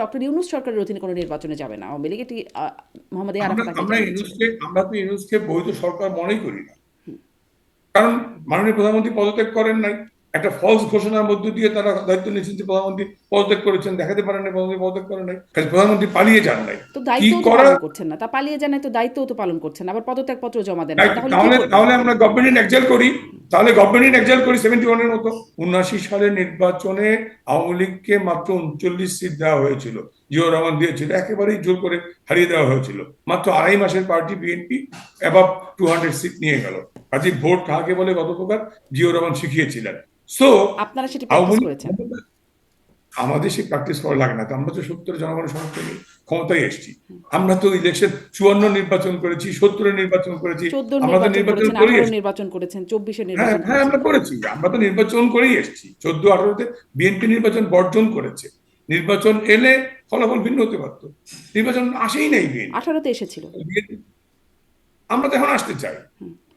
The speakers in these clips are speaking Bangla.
ডক্টর ইউনুস সরকারের অধীনে কোনো নির্বাচনে যাবে না। আওয়ামী লীগ এটি মোহাম্মদ আমরা ইউনুসকে আমরা তো ইউনুসকে বৈধ সরকার মনেই করি না। কারণ মাননীয় প্রধানমন্ত্রী পদত্যাগ করেন নাই। একটা ফলস ঘোষণার মধ্য দিয়ে তারা দায়িত্ব নিয়েছেন যে প্রধানমন্ত্রী পদত্যাগ করেছেন দেখাতে পারেন না প্রধানমন্ত্রী পদত্যাগ করেন নাই। প্রধানমন্ত্রী পালিয়ে যান নাই। তো দায়িত্ব করা পালন করছেন না। তা পালিয়ে যান নাই তো দায়িত্বও তো পালন করছেন আবার পদত্যাগ পত্র জমা দেন তাহলে তাহলে তাহলে আমরা গভর্নমেন্ট এক্সাইল করি। তাহলে গভর্নমেন্ট এক্সাইল করি সেভেন্টি ওয়ানের মতো। উনআশি সালের নির্বাচনে আওয়ামী লীগকে মাত্র উনচল্লিশ সিট দেওয়া হয়েছিল। জিও রহমান দিয়েছিল। একেবারেই জোর করে হারিয়ে দেওয়া হয়েছিল। মাত্র আড়াই মাসের party BNP above two hundred seat নিয়ে গেল। কাজে ভোট কাকে বলে গত প্রকার জিও রহমান শিখিয়েছিলেন। সো আপনারা সেটি আওয়ামী প্র্যাকটিস লীগ করেছেন আমাদের সেই প্র্যাকটিস করা লাগে না। তো আমরা তো সত্তর জনগণের সমর্থন ক্ষমতায় এসেছি। আমরা তো ইলেকশন চুয়ান্ন নির্বাচন করেছি সত্তরের নির্বাচন করেছি। আমরা তো নির্বাচন এসেছি। নির্বাচন করেছেন চব্বিশের হ্যাঁ নির্বাচন হ্যাঁ আমরা করেছি। আমরা তো নির্বাচন করেই এসেছি। চোদ্দ আঠারোতে বিএনপি নির্বাচন বর্জন করেছে। নির্বাচন এলে ফলাফল ভিন্ন হতে পারত। নির্বাচন আসেই নাই বিএনপি আঠারোতে এসেছিল। আমরা তো এখন আসতে চাই।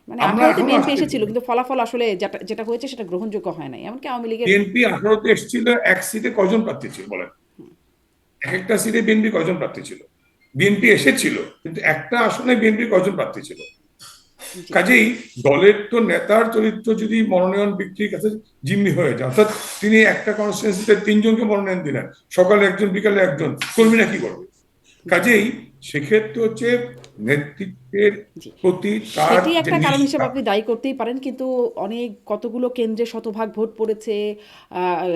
মানে আঠারোতে বিএনপি এসেছিল কিন্তু ফলাফল আসলে যেটা যেটা হয়েছে সেটা গ্রহণযোগ্য হয় নাই। এমনকি আওয়ামী লীগের বিএনপি আঠারোতে এসেছিল এক সিটে কয়জন প্রার্থী ছিল বলেন? এক একটা সিটে বিএনপি কয়জন প্রার্থী ছিল? বিএনপি এসেছিল কিন্তু একটা আসনে বিএনপি কয়জন প্রার্থী ছিল? কাজেই দলের তো নেতার চরিত্র যদি মনোনয়ন বিক্রির কাছে জিম্মি হয়ে যায় অর্থাৎ তিনি একটা কনস্টিটুয়েন্সিতে তিনজনকে মনোনয়ন দিলেন সকালে একজন বিকালে একজন কর্মীরা কি করবে? কাজেই সেক্ষেত্রে হচ্ছে নেতৃত্বের প্রতি তার একটা কারণ হিসেবে আপনি দায়ী করতেই পারেন কিন্তু অনেক কতগুলো কেন্দ্রে শতভাগ ভোট পড়েছে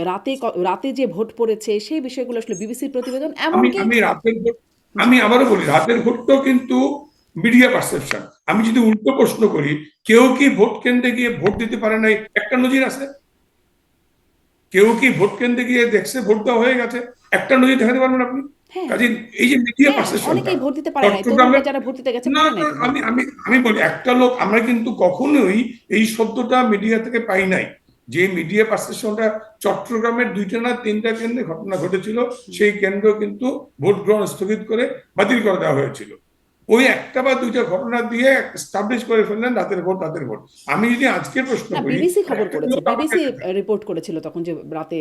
রাতে রাতে যে ভোট পড়েছে সেই বিষয়গুলো আসলে বিবিসির প্রতিবেদন আমি এমনকি আমি রাতের ভোট আমি আবারও বলি রাতের ভোটটাও কিন্তু মিডিয়া পারসেপশন। আমি যদি উল্টো প্রশ্ন করি কেউ কি ভোট কেন্দ্রে গিয়ে ভোট দিতে পারে নাই? একটা নজির আছে। কেউ কি ভোট কেন্দ্রে গিয়ে দেখছে ভোট দেওয়া হয়ে গেছে? একটা নজির দেখাতে পারবেন আপনি? কাজে এই যে মিডিয়া হ্যাঁ, অনেকেই ভোট দিতে পারে নাই যারা ভোট দিতে গেছে না পারে নাই। না, তো ভোট আমি আমি আমি বলি একটা লোক আমরা কিন্তু কখনোই এই শব্দটা মিডিয়া থেকে পাই নাই। যে মিডিয়া পারসেপশনটা চট্টগ্রামের দুইটা না তিনটা কেন্দ্রে ঘটনা ঘটেছিল সেই কেন্দ্র কিন্তু ভোট গ্রহণ স্থগিত করে বাতিল করে দেওয়া হয়েছিল। ওই একটা বা দুইটা ঘটনা দিয়ে স্টাবলিশ করে ফেললেন রাতের ভোট রাতের ভোট। আমি যদি আজকে প্রশ্ন করি বিবিসি খবর করেছে বিবিসি রিপোর্ট করেছিল তখন যে রাতে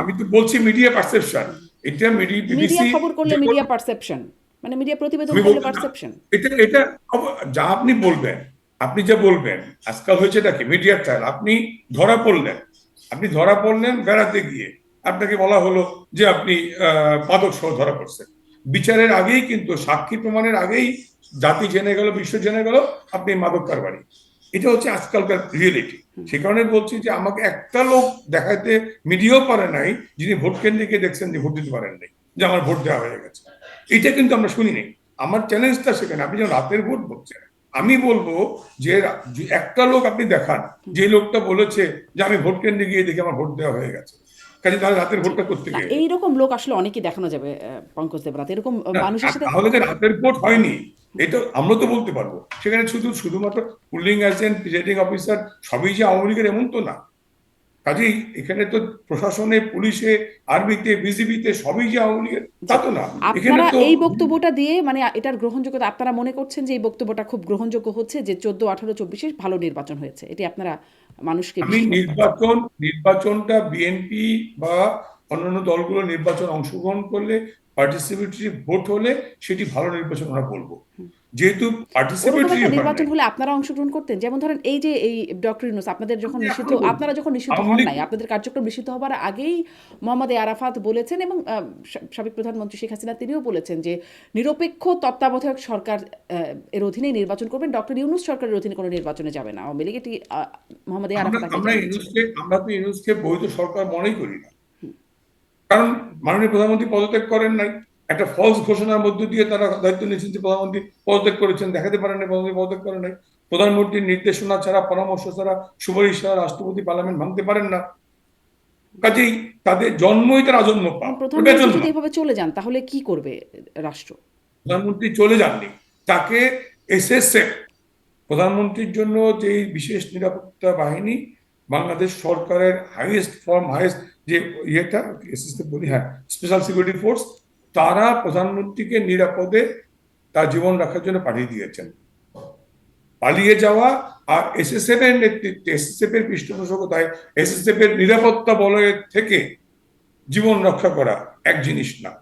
আমি তো বলছি মিডিয়া পারসেপশন এটা মিডিয়া খবর করলে মিডিয়া পারসেপশন মানে মিডিয়া প্রতিবেদন করলে পারসেপশন এটা এটা যা আপনি বলবেন আপনি যা বলবেন আজকাল হয়েছে কি? মিডিয়ার ট্রায়াল আপনি ধরা পড়লেন। আপনি ধরা পড়লেন বেড়াতে গিয়ে। আপনাকে বলা হলো যে আপনি মাদক সহ ধরা পড়ছেন। বিচারের আগেই কিন্তু সাক্ষী প্রমাণের আগেই জাতি জেনে গেল বিশ্ব জেনে গেল আপনি মাদক কারবারি। এটা হচ্ছে আজকালকার রিয়েলিটি সে কারণে বলছি যে আমাকে একটা লোক দেখাতে মিডিয়াও পারে নাই যিনি ভোট কেন্দ্রে গিয়ে দেখছেন যে ভোট দিতে পারেন নাই যে আমার ভোট দেওয়া হয়ে গেছে। এটা কিন্তু আমরা শুনিনি আমার চ্যালেঞ্জটা সেখানে আপনি যেমন রাতের ভোট বলছেন। আমি বলব যে একটা লোক আপনি দেখান যে লোকটা বলেছে যে আমি ভোট কেন্দ্রে গিয়ে দেখি আমার ভোট দেওয়া হয়ে গেছে। কাজে তাহলে রাতের ভোটটা করতে গিয়ে। এইরকম লোক আসলে অনেকে দেখানো যাবে পঙ্কজ দেবরাত এরকম মানুষের সাথে তাহলে রাতের ভোট হয়নি এটা আমরা তো বলতে পারব। সেখানে শুধু শুধুমাত্র পুলিং এজেন্ট প্রিজাইডিং অফিসার সবই যে আওয়ামী লীগের এমন তো না। কাজেই এখানে তো প্রশাসনে পুলিশে আর্মিতে বিজিবিতে সবই যে আওয়ামী লীগের তা তো না। এখানে আপনারা এই বক্তব্যটা দিয়ে মানে এটার গ্রহণযোগ্যতা আপনারা মনে করছেন যে এই বক্তব্যটা খুব গ্রহণযোগ্য হচ্ছে যে চোদ্দ আঠারো চব্বিশে ভালো নির্বাচন হয়েছে? এটি আপনারা মানুষকে আমি। নির্বাচন নির্বাচনটা বিএনপি বা অন্যান্য দলগুলো নির্বাচন অংশগ্রহণ করলে পার্টিসিপেটরি ভোট হলে সেটি ভালো নির্বাচন আমরা বলব। যেহেতু পার্টিসিপেটরি নির্বাচন হলে আপনারা অংশগ্রহণ করতেন। যেমন ধরেন এই যে এই ডক্টর ইউনুস আপনাদের যখন নিষিদ্ধ আপনারা যখন নিষিদ্ধ হন নাই আপনাদের কার্যক্রম নিষিদ্ধ হবার আগেই মোহাম্মদ আরাফাত বলেছেন এবং সাবেক প্রধানমন্ত্রী শেখ হাসিনা তিনিও বলেছেন যে নিরপেক্ষ তত্ত্বাবধায়ক সরকার এর অধীনেই নির্বাচন করবেন। ডক্টর ইউনুস সরকারের অধীনে কোনো নির্বাচনে যাবে না। আওয়ামী লীগ এটি মোহাম্মদ আরাফাত আমরা ইউনুসকে আমরা তো ইউনুসকে বৈধ সরকার মনেই করি না। কারণ মাননীয় প্রধানমন্ত্রী পদত্যাগ করেন নাই। একটা ফলস ঘোষণার মধ্য দিয়ে তারা দায়িত্ব নিয়েছেন যে প্রধানমন্ত্রী পদত্যাগ করেছেন দেখাতে পারেন না প্রধানমন্ত্রী পদত্যাগ করেন নাই। প্রধানমন্ত্রীর নির্দেশনা ছাড়া পরামর্শ ছাড়া সুপারিশ ছাড়া রাষ্ট্রপতি পার্লামেন্ট ভাঙতে পারেন না। কাজেই তাদের জন্মই তার আজন্ম পাপ। প্রধানমন্ত্রী যদি এভাবে চলে যান তাহলে কি করবে রাষ্ট্র? প্রধানমন্ত্রী চলে যাননি। তাকে এসএসএফ প্রধানমন্ত্রীর জন্য যে বিশেষ নিরাপত্তা বাহিনী বাংলাদেশ সরকারের হাইয়েস্ট ফর্ম হাইয়েস্ট যে ইয়েটা এসএসএফ বলি হ্যাঁ স্পেশাল সিকিউরিটি ফোর্স তারা প্রধানমন্ত্রীকে নিরাপদে তার জীবন রাখার জন্য পাঠিয়ে দিয়েছেন। পালিয়ে যাওয়া আর এসএসএফ এর নেতৃত্বে এসএসএফ এর পৃষ্ঠপোষকতায় এসএসএফ এর নিরাপত্তা বলয়ের থেকে জীবন রক্ষা করা এক জিনিস না।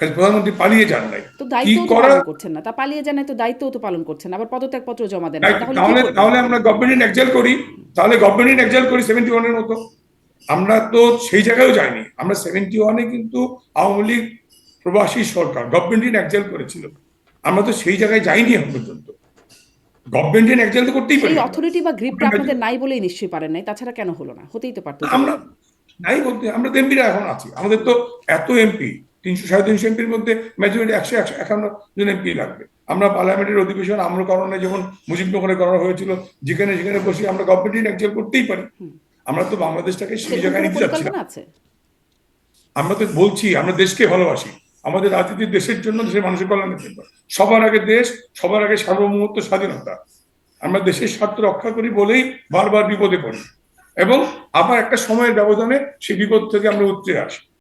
কাজে প্রধানমন্ত্রী পালিয়ে যান নাই। তো দায়িত্ব পালন করছেন না। তা পালিয়ে যান নাই তো দায়িত্বও তো পালন করছেন। আবার পদত্যাগপত্র জমা দেন তাহলে তাহলে আমরা গভর্নমেন্ট এক্সাইল করি। তাহলে গভর্নমেন্ট এক্সাইল করি সেভেন্টি ওয়ানের মতো। আমরা তো সেই জায়গায়ও যাইনি। আমরা সেভেন্টি ওয়ানে কিন্তু আওয়ামী লীগ প্রবাসী সরকার গভর্নমেন্ট এক্সাইল করেছিল। আমরা তো সেই জায়গায় যাইনি এখন পর্যন্ত। গভর্নমেন্ট এক্সাইল তো করতেই পারি অথরিটি বা গ্রিপটা আপনাদের নাই বলেই নিশ্চয়ই পারেন নাই। তাছাড়া কেন হলো না? হতেই তো পারতো। আমরা নাই বলতে আমরা তো এমপিরা এখন আছি। আমাদের তো এত এমপি তিনশো সাড়ে তিনশো এমপির মধ্যে মেজরিটি একশো একশো একান্ন জন এমপি লাগবে। আমরা পার্লামেন্টের অধিবেশন আমরা কারণে যখন মুজিবনগরে করা হয়েছিল যেখানে যেখানে বসে আমরা গভর্নমেন্ট একজেল করতেই পারি। আমরা তো বাংলাদেশটাকে সেই জায়গায় নিতে যাচ্ছি না। আমরা তো বলছি আমরা দেশকে ভালোবাসি। আমাদের রাজনীতি দেশের জন্য দেশের মানুষের কল্যাণের জন্য সবার আগে দেশ সবার আগে সার্বভৌমত্ব স্বাধীনতা। আমরা দেশের স্বার্থ রক্ষা করি বলেই বারবার বিপদে পড়ি। এবং আবার একটা সময়ের ব্যবধানে সেই বিপদ থেকে আমরা উতরে আসি।